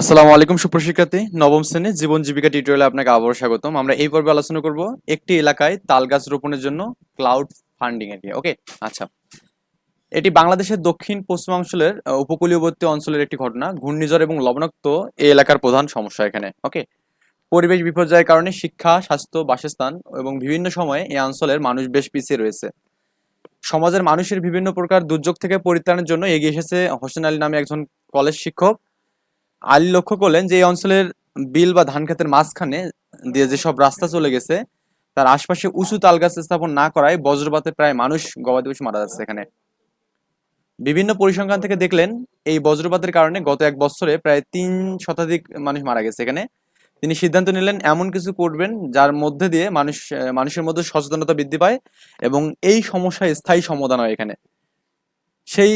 আসসালামু আলাইকুম সুপ্রশিক্ষার্থী নবম শ্রেণি জীবন জীবিকা টিউটোরিয়ালে আপনাকে আবারও স্বাগতম। আমরা এই পর্বে আলোচনা করব একটি এলাকায় তাল গাছ রোপণের জন্য ক্লাউড ফান্ডিং এর ওকে আচ্ছা। এটি বাংলাদেশের দক্ষিণ পশ্চিমাঞ্চলের উপকূলীয়বর্তী অঞ্চলের একটি ঘটনা। ঘূর্ণিঝড় এবং লবণাক্ত এই এলাকার প্রধান সমস্যা এখানে ওকে পরিবেশ বিপর্যয়ের কারণে শিক্ষা, স্বাস্থ্য, বাসস্থান এবং বিভিন্ন সময়ে এই অঞ্চলের মানুষ বেশ পিছিয়ে রয়েছে। সমাজের মানুষের বিভিন্ন প্রকার দুর্যোগ থেকে পরিত্রাণের জন্য এগিয়ে এসেছে হোসেন আলী নামে একজন কলেজ শিক্ষক। আলী লক্ষ্য করলেন যে এই অঞ্চলের বিল বা ধান ক্ষেতের মাঝখানে দিয়ে যেসব রাস্তা চলে গেছে, তার আশপাশে উঁচু তাল গাছ স্থাপন না করায় বজ্রপাতে প্রায় মানুষ গবাদি পশু মারা যাচ্ছে এখানে। বিভিন্ন পরিসংখ্যান থেকে দেখলেন, এই বজ্রপাতের কারণে গত এক বছরে প্রায় তিন শতাধিক মানুষ মারা গেছে এখানে। তিনি সিদ্ধান্ত নিলেন, এমন কিছু করবেন যার মধ্যে দিয়ে মানুষ, মানুষের মধ্যে সচেতনতা বৃদ্ধি পায় এবং এই সমস্যার স্থায়ী সমাধান হয় এখানে। সেই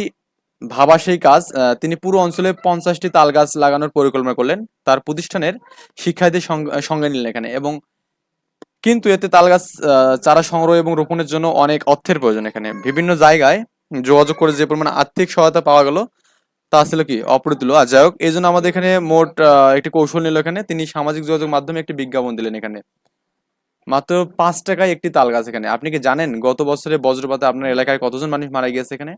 ভাবা সেই কাজ তিনি পুরো অঞ্চলে পঞ্চাশটি তাল গাছ লাগানোর পরিকল্পনা করলেন। তার প্রতিষ্ঠানের শিক্ষার্থীর সঙ্গ- নিলেন এখানে এবং কিন্তু এতে তাল গাছ চারা সংগ্রহ এবং রোপণের জন্য অনেক অর্থের প্রয়োজন এখানে। বিভিন্ন জায়গায় যোগাযোগ করে যে পরিমাণ আর্থিক সহায়তা পাওয়া গেল, তা ছিল কি? অপ্রতুল। আর যাই হোক, এই জন্য আমাদের এখানে মোট একটি কৌশল নিল এখানে। তিনি সামাজিক যোগাযোগ মাধ্যমে একটি বিজ্ঞাপন দিলেন এখানে। মাত্র পাঁচ টাকায় একটি তাল গাছ এখানে। আপনি কি জানেন গত বছরে বজ্রপাতে আপনার এলাকায় কতজন মানুষ মারা গিয়েছে এখানে?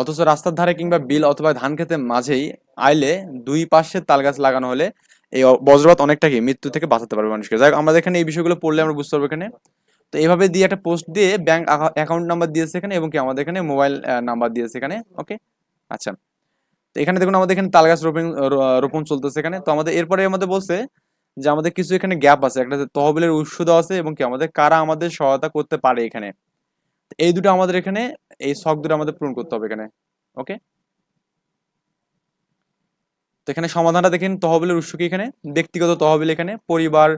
অথচ রাস্তার ধারে কিংবা বিল অথবা ধান খেতে মাঝেই আইলে দুই পাশে তাল গাছ লাগানো হলে এই বজ্রপাত অনেকটা কি মৃত্যু থেকে বাঁচাতে পারবে মানুষকে। যাই আমরা এখানে এই বিষয়গুলো পড়লে আমরা বুঝতে পারব এখানে। তো এইভাবে দিয়ে একটা পোস্ট দিয়ে ব্যাংক অ্যাকাউন্ট নাম্বার দিয়েছে এখানে এবং কি আমাদের এখানে মোবাইল নাম্বার দিয়েছে এখানে ওকে আচ্ছা। তো এখানে দেখুন আমাদের এখানে তাল গাছ রোপণ রোপণ চলতেছে এখানে। তো আমাদের এরপরে আমাদের বলছে যে আমাদের কিছু এখানে গ্যাপ আছে, একটা তহবিলের উৎস দেওয়া আছে এবং কি আমাদের কারা আমাদের সহায়তা করতে পারে এখানে। এই দুটো আমাদের এখানে এই শখ দুটো আমাদের পূরণ করতে হবে এখানে ওকে তো এখানে সমাধানটা দেখেন, তহবিলের উৎস কি এখানে? ব্যক্তিগত তহবিল এখানে, পরিবার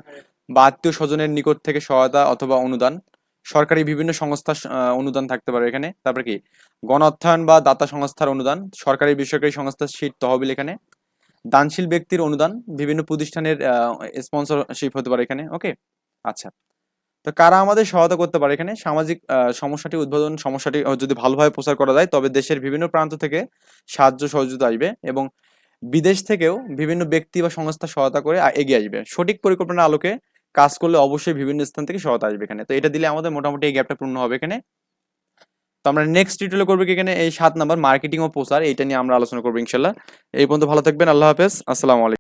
বা আত্মীয় স্বজনের নিকট থেকে সহায়তা অথবা অনুদান, সরকারি বিভিন্ন সংস্থার অনুদান থাকতে পারে এখানে। তারপরে কি? গণ অর্থায়ন বা দাতা সংস্থার অনুদান, সরকারি বেসরকারি সংস্থার শীট তহবিল এখানে, দানশীল ব্যক্তির অনুদান, বিভিন্ন প্রতিষ্ঠানের স্পন্সরশিপ হতে পারে এখানে ওকে আচ্ছা। তো কারা আমাদের সহায়তা করতে পারে? এখানে সামাজিক সমস্যাটি উদ্বোধন, সমস্যাটি যদি ভালোভাবে প্রচার করা যায়, তবে দেশের বিভিন্ন প্রান্ত থেকে সাহায্য, সহযোগিতা আসবে এবং বিদেশ থেকেও বিভিন্ন ব্যক্তি বা সংস্থা সহায়তা করে এগিয়ে আসবে। সঠিক পরিকল্পনার আলোকে কাজ করলে অবশ্যই বিভিন্ন স্থান থেকে সহায়তা আসবে এখানে। তো এটা দিলে আমাদের মোটামুটি এই গ্যাপটা পূর্ণ হবে এখানে। তো আমরা নেক্সট টিউটোরিয়াল করব কি এখানে এই সাত নাম্বার মার্কেটিং ও প্রচার, এইটা নিয়ে আমরা আলোচনা করব ইনশাল্লাহ। এই পর্যন্ত ভালো থাকবেন, আল্লাহ হাফেজ, আসসালামু আলাইকুম।